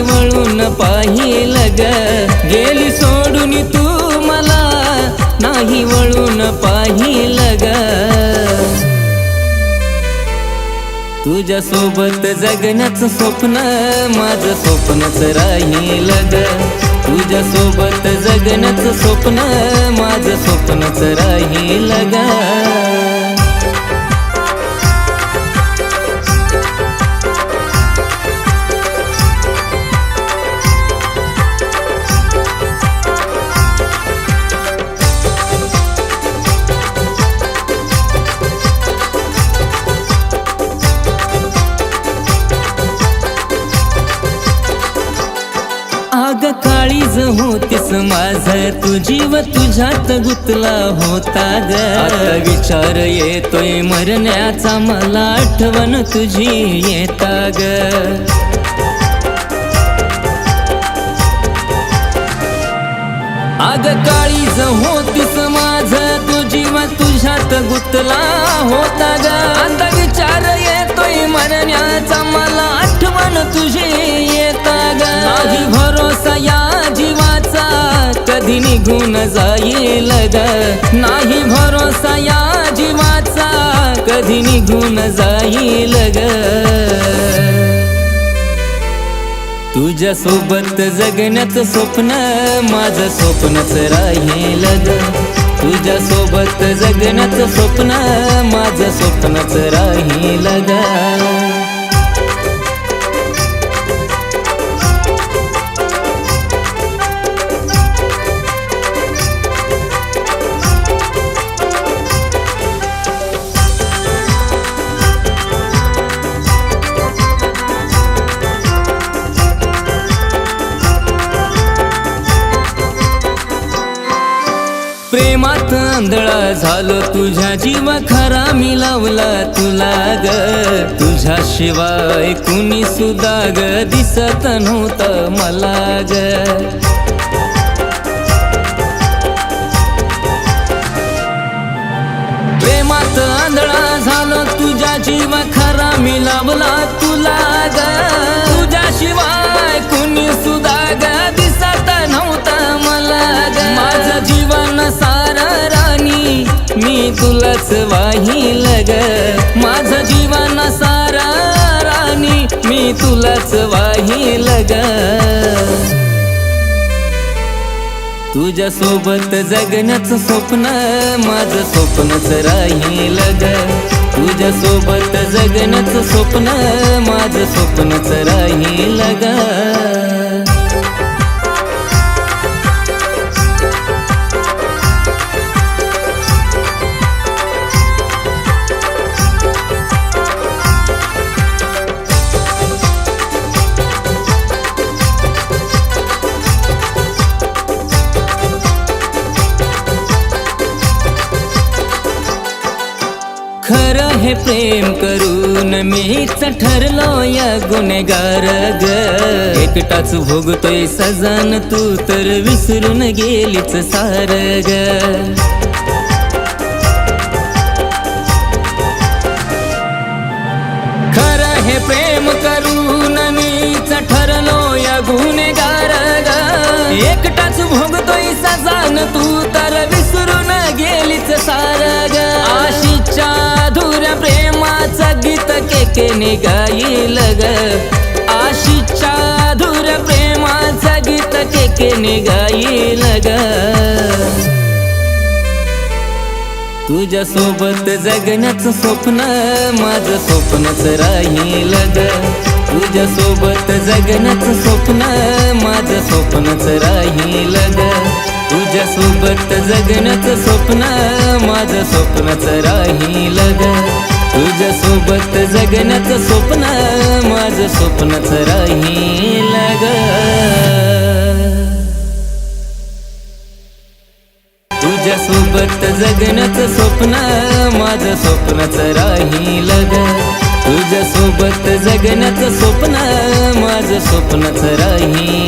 वळून पाहिल ग. गेली सोडून तू मला नाही वळून पाहिल ग. तुझ्या सोबत जगण्याच स्वप्न माझं स्वप्नच राहील ग. तुझ्या सोबत जगण्याच स्वप्न माझं स्वप्नच राहील ग. होतीस माझ. तुझी व तुझ्यात गुतला होता ग. आता विचार येतोय मरण्याचा मला आठवण तुझी येता ग. आग काळीज होतीस माझ. तुझी व तुझ्यात गुतला होता ग. आता विचार निघून जाईल ग. नाही भरोसा या जीवाचा कधी निघून जाईल ग. तुझ्या सोबत जगण्याचं स्वप्न माझं स्वप्नच राहील ग. तुझ्या सोबत जगण्याचं स्वप्न माझं स्वप्नच राहील ग. प्रेमात आंधळा झालो तुझ्या जीव खरा मी लावला तुला ग. तुझ्या शिवाय कुणी सुद्धा ग दिसत नव्हतं मला ग. नाही लग. माझं जीवन सारा राणी मी तुलाच वाही ग तुझ्या सोबत जगण्याचं स्वप्न माझं स्वप्नच राही लग. तुझ्या सोबत जगण्याचं स्वप्न माझं स्वप्नच राही लगा. खरं हे प्रेम करून मीच ठरलो या गुन्हेगार ग. एकटाच भोगतोय सजन तू तर विसरून गेलीच सार ग. खरं हे प्रेम करून मीच ठरलो या गुन्हेगार ग. एकटाच भोगतोय सजान तू तर विसरून गेलीच सार ग. के केकेने गाईल ग आशीच्या धुर प्रेमाचं गीत केकेने गाईल ग तुझ्या सोबत जगण्याचं स्वप्न माझं स्वप्नच राहील ग तुझ्या सोबत जगण्याचं स्वप्न माझं स्वप्नच राहील ग तुझ्या सोबत जगण्याचं स्वप्न माझं स्वप्नच राहील ग तुझ्या सोबत जगण्याचं स्वप्न माझ स्वप्नच राहील ग. तुझ्या सोबत जगण्याचं स्वप्न माझं स्वप्नच राहील ग. तुझ्या सोबत जगण्याचं स्वप्न माझ स्वप्नच राहील